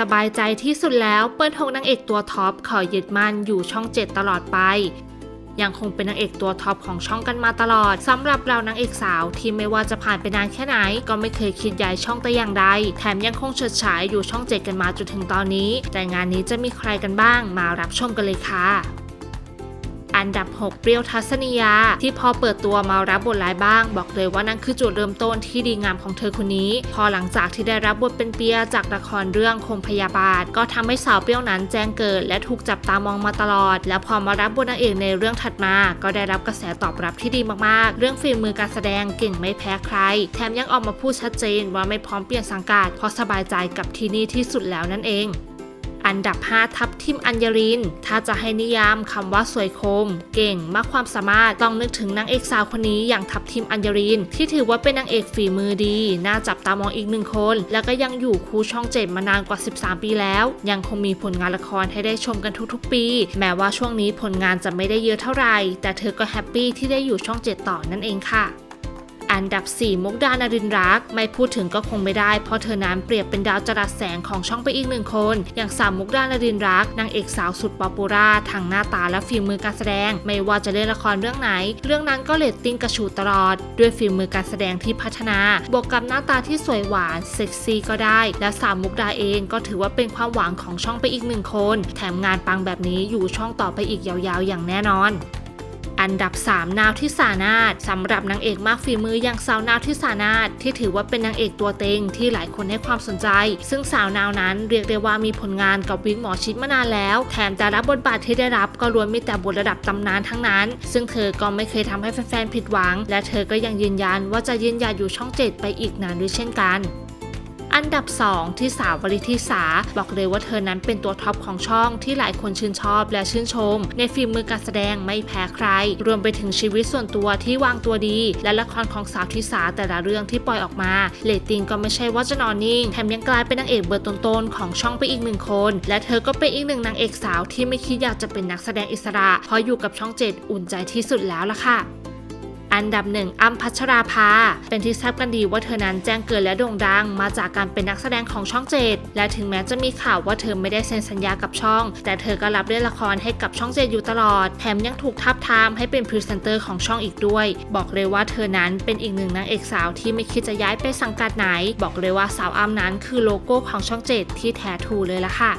สบายใจที่สุดแล้วเปิ้ลทงนางเอกตัวท็อปขอยึดมั่นอยู่ช่อง 7 ตลอดไป ยังคงเป็นนางเอกตัวท็อปของช่องกันมาตลอดสำหรับเรานางเอกสาวที่ไม่ว่าจะผ่านไปนานแค่ไหน ก็ไม่เคยคิดย้ายช่องแต่อย่างใด แถมยังคงเฉิดฉายอยู่ช่อง 7 กันมาจนถึงตอนนี้ แต่งานนี้จะมีใครกันบ้างมารับชมกันเลยค่ะ อันดับ 6 เปรี้ยวทัศนียา ที่พอเปิดตัวมารับบทร้ายบ้าง บอกเลยว่านั่นคือจุดเริ่มต้นที่ดีงามของเธอคนนี้ พอหลังจากที่ได้รับบทเป็นเปียจากละครเรื่องคงพยาบาท ก็ทำให้สาวเปรี้ยวนั้นแจ้งเกิด และถูกจับตามองมาตลอด และพอมารับบทนางเอกในเรื่องถัดมา ก็ได้รับกระแสตอบรับที่ดีมากๆ เรื่องฝีมือการแสดงเก่งไม่แพ้ใคร แถมยังออกมาพูดชัดเจนว่าไม่พร้อมเปลี่ยนสังกัดเพราะสบายใจกับที่นี่ที่สุดแล้วนั่นเอง อันดับ 5 ทับทิมอัญญริน ถ้าจะให้นิยามคำว่าสวยคม เก่งมากความสามารถต้องนึกถึงนางเอกสาวคนนี้อย่างทับทิมอัญญริน ที่ถือว่าเป็นนางเอกฝีมือดี น่าจับตามองอีกหนึ่งคน แล้วก็ยังอยู่คู่ช่องเจ็ดมานานกว่า 13 ปีแล้ว ยังคงมีผลงานละครให้ได้ชมกันทุกๆ ปี แม้ว่าช่วงนี้ผลงานจะไม่ได้เยอะเท่าไหร่ แต่เธอก็แฮปปี้ที่ได้อยู่ช่องเจ็ดต่อนั่นเองค่ะ อันดับ 4 มุกดานารินรัก ไม่พูดถึงก็คงไม่ได้ เพราะเธอนั้นเปรียบเป็นดาวจรัสแสงของช่องไปอีกหนึ่งคน อย่างสาวมุกดานารินรักนางเอกสาวสุดป๊อปปูล่าทางหน้าตาและฝีมือการแสดง ไม่ว่าจะเล่นละครเรื่องไหน เรื่องนั้นก็เรตติ้งกระฉูดตลอด ด้วยฝีมือการแสดงที่พัฒนา บวกกับหน้าตาที่สวยหวานเซ็กซี่ก็ได้ และสาวมุกดาเองก็ถือว่าเป็นความหวังของช่องไปอีกหนึ่งคน แถมงานปังแบบนี้อยู่ช่องต่อไปอีกยาวๆ อย่างแน่นอน อันดับ 3 นาวที่สานาถสำหรับนางเอกมากฝีมืออย่างสาวนาวที่สานาถที่ถือว่าเป็นนางเอกตัวเต็งที่หลายคนให้ความสนใจ ซึ่งสาวนาวนั้นเรียกได้ว่ามีผลงานกับวิกหมอชิดมานานแล้ว แถมแต่รับบทบาทที่ได้รับก็ล้วนมีแต่บทระดับตำนานทั้งนั้น ซึ่งเธอก็ไม่เคยทำให้แฟนๆผิดหวัง และเธอก็ยังยืนยันว่าจะยืนหยัดอยู่ช่อง7ไปอีกนานด้วยเช่นกัน อันดับ 2 ที่สาววลิทิสา บอกเลยว่าเธอนั้นเป็นตัวท็อปของช่องที่หลายคนชื่นชอบและชื่นชม ในฝีมือการแสดงไม่แพ้ใคร รวมไปถึงชีวิตส่วนตัวที่วางตัวดี และละครของสาวทิสาแต่ละเรื่องที่ปล่อยออกมาเรตติ้งก็ไม่ใช่ว่าจะนอนนิ่งแถมยังกลายเป็นนางเอกเบอร์ต้นๆของช่องไปอีกหนึ่งคน และเธอก็เป็นอีกหนึ่งนางเอกสาวที่ไม่คิดอยากจะเป็นนักแสดงอิสระเพราะอยู่กับช่องเจ็ดอุ่นใจที่สุดแล้วล่ะค่ะ อันดับหนึ่งอ้ำพัชราภา เป็นที่ทราบกันดีว่าเธอนั้นแจ้งเกิดและโด่งดัง มาจากการเป็นนักแสดงของช่องเจ็ดและถึงแม้จะมีข่าวว่าเธอไม่ได้เซ็นสัญญากับช่อง แต่เธอก็รับเล่นละครให้กับช่องเจ็ดอยู่ตลอด แถมยังถูกทับทามให้เป็นพรีเซนเตอร์ของช่องอีกด้วย บอกเลยว่าเธอนั้นเป็นอีกหนึ่งนางเอกสาวที่ไม่คิดจะย้ายไปสังกัดไหน บอกเลยว่าสาวอ้ำนั้นคือโลโก้ของช่องเจ็ดที่แท้ทูเลยล่ะค่ะ